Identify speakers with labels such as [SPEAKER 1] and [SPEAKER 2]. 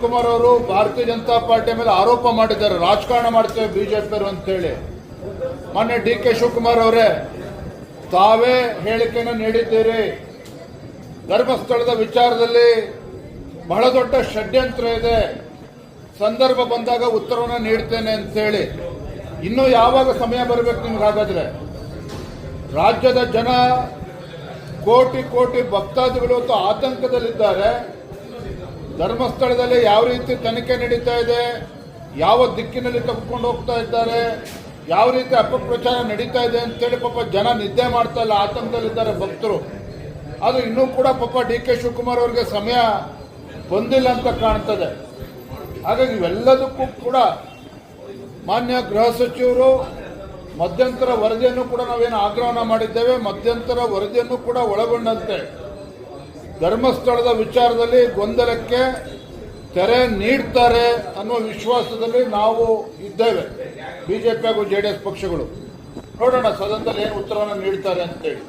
[SPEAKER 1] ಕುಮಾರ್ ಅವರು ಭಾರತೀಯ ಜನತಾ ಪಾರ್ಟಿ ಮೇಲೆ ಆರೋಪ ಮಾಡಿದ್ದಾರೆ. ರಾಜಕಾರಣ ಮಾಡ್ತೇವೆ ಅಂತ ಅಂತೇಳಿ ಮೊನ್ನೆ ಡಿ ಕೆ ಶಿವಕುಮಾರ್ ಅವರೇ, ತಾವೇ ಹೇಳಿಕೆಯನ್ನು ನೀಡಿದ್ದೀರಿ. ಧರ್ಮಸ್ಥಳದ ವಿಚಾರದಲ್ಲಿ ಬಹಳ ದೊಡ್ಡ ಷಡ್ಯಂತ್ರ ಇದೆ. ಸಂದರ್ಭ ಬಂದಾಗ ಉತ್ತರವನ್ನು ನೀಡ್ತೇನೆ ಅಂತೇಳಿ ಇನ್ನೂ ಯಾವಾಗ ಸಮಯ ಬರಬೇಕು ನಿಮ್ಗೆ ಹಾಗಾದ್ರೆ? ರಾಜ್ಯದ ಜನ ಕೋಟಿ ಕೋಟಿ ಭಕ್ತಾದಿಗಳು ಆತಂಕದಲ್ಲಿದ್ದಾರೆ. ಧರ್ಮಸ್ಥಳದಲ್ಲಿ ಯಾವ ರೀತಿ ತನಿಖೆ ನಡೀತಾ ಇದೆ, ಯಾವ ದಿಕ್ಕಿನಲ್ಲಿ ತೆಗೆದುಕೊಂಡು ಹೋಗ್ತಾ ಇದ್ದಾರೆ, ಯಾವ ರೀತಿ ಅಪಪ್ರಚಾರ ನಡೀತಾ ಇದೆ ಅಂತೇಳಿ ಪಾಪ ಜನ ನಿದ್ದೆ ಮಾಡ್ತಾ ಇಲ್ಲ ಆತಂಕದಲ್ಲಿದ್ದಾರೆ ಭಕ್ತರು. ಅದು ಇನ್ನೂ ಕೂಡ ಪಾಪ ಡಿ ಕೆ ಶಿವಕುಮಾರ್ ಅವರಿಗೆ ಸಮಯ ಬಂದಿಲ್ಲ ಅಂತ ಕಾಣ್ತದೆ. ಹಾಗಾಗಿ ಇವೆಲ್ಲದಕ್ಕೂ ಕೂಡ ಮಾನ್ಯ ಗೃಹ ಸಚಿವರು ಮಧ್ಯಂತರ ವರದಿಯನ್ನು ಕೂಡ ನಾವೇನು ಆಗ್ರಹನ ಮಾಡಿದ್ದೇವೆ, ಮಧ್ಯಂತರ ವರದಿಯನ್ನು ಕೂಡ ಒಳಗೊಂಡಂತೆ. ಧರ್ಮಸ್ಥಳದ ವಿಚಾರದಲ್ಲಿ ಗೊಂದಲಕ್ಕೆ ತೆರೆ ನೀಡ್ತಾರೆ ಅನ್ನುವ ವಿಶ್ವಾಸದಲ್ಲಿ ನಾವು ಇದ್ದೇವೆ. ಬಿಜೆಪಿ ಹಾಗೂ ಜೆ ಡಿ ಎಸ್ ಪಕ್ಷಗಳು. ನೋಡೋಣ ಸದನದಲ್ಲಿ ಏನು ಉತ್ತರವನ್ನು ನೀಡ್ತಾರೆ ಅಂತೇಳಿ.